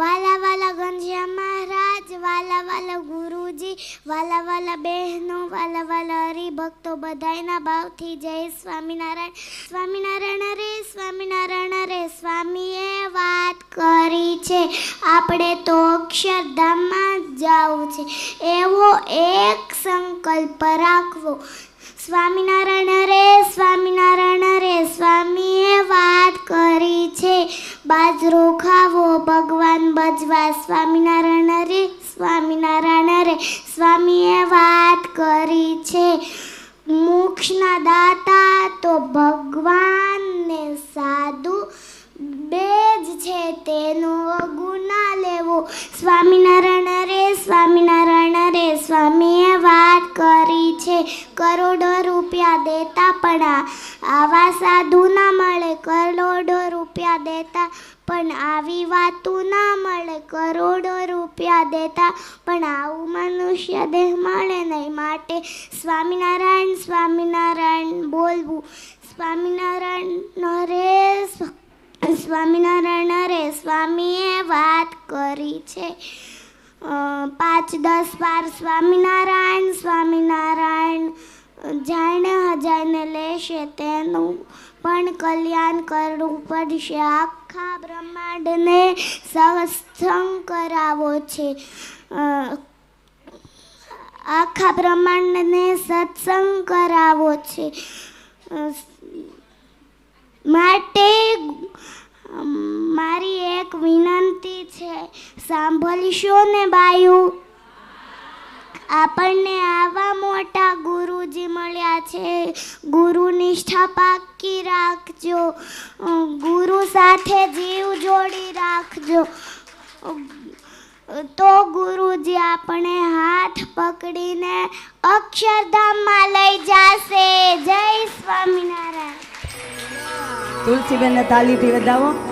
વાલા વાલા ગંજિયા મહારાજ, વાલા વાલા ગુરુજી, વાલા વાલા બહેનો, વાલા વાલા હરિભક્તો બધાયના ભાવથી જય સ્વામિનારાયણ. સ્વામિનારાયણ રે સ્વામિનારાયણ રે સ્વામીએ વાત કરી છે. આપણે તો અક્ષરધામમાં જવું છે. એવો એક સંકલ્પ રાખવો. સ્વામિનારાયણ રે સ્વામિનારાયણ રે બજવા સ્વામિનારાયણ રે સ્વામિનારાયણ રે, સ્વામીએ વાત કરી છે. મોક્ષના દાતા તો ભગવાન ને સાધુ બે જ છે તેનો ગુના લેવો. સ્વામિનારાયણ રે સ્વામિનારાયણ રે, સ્વામીએ વાત કરી છે. કરોડો રૂપિયા દેતા પણ આવા સાધુ ના મળે, કરોડો રૂપિયા દેતા, પણ આવી વાતું ના મળે, કરોડો રૂપિયા દેતા, પણ આવું મનુષ્ય દેહ મળે નહીં. માટે સ્વામિનારાયણ સ્વામિનારાયણ બોલવું. સ્વામિનારાયણ રે સ્વામિનારાયણ રે સ્વામીએ વાત કરી છે. પાંચ દસ વાર સ્વામિનારાયણ સ્વામિનારાયણ જાણે હજારને લેશે તેનું પણ કલ્યાણ કરવું પડશે. આખા બ્રહ્માંડને સત્સંગ કરાવો છે. આખા બ્રહ્માંડને સત્સંગ કરાવો છે. માટે મારી એક વિનંતી છે. સાંભળશો ને બાયું? આપણને આવા મોટા ગુરુજી છે. ગુરુ નિષ્ઠા પાકી રાખજો. ગુરુ સાથે જીવ જોડી રાખજો. તો ગુરુજી આપણે હાથ પકડીને અક્ષરધામમાં લઈ જશે. જય સ્વામિનારાયણ. તુલસીબેનને તાલીથી વધાવો.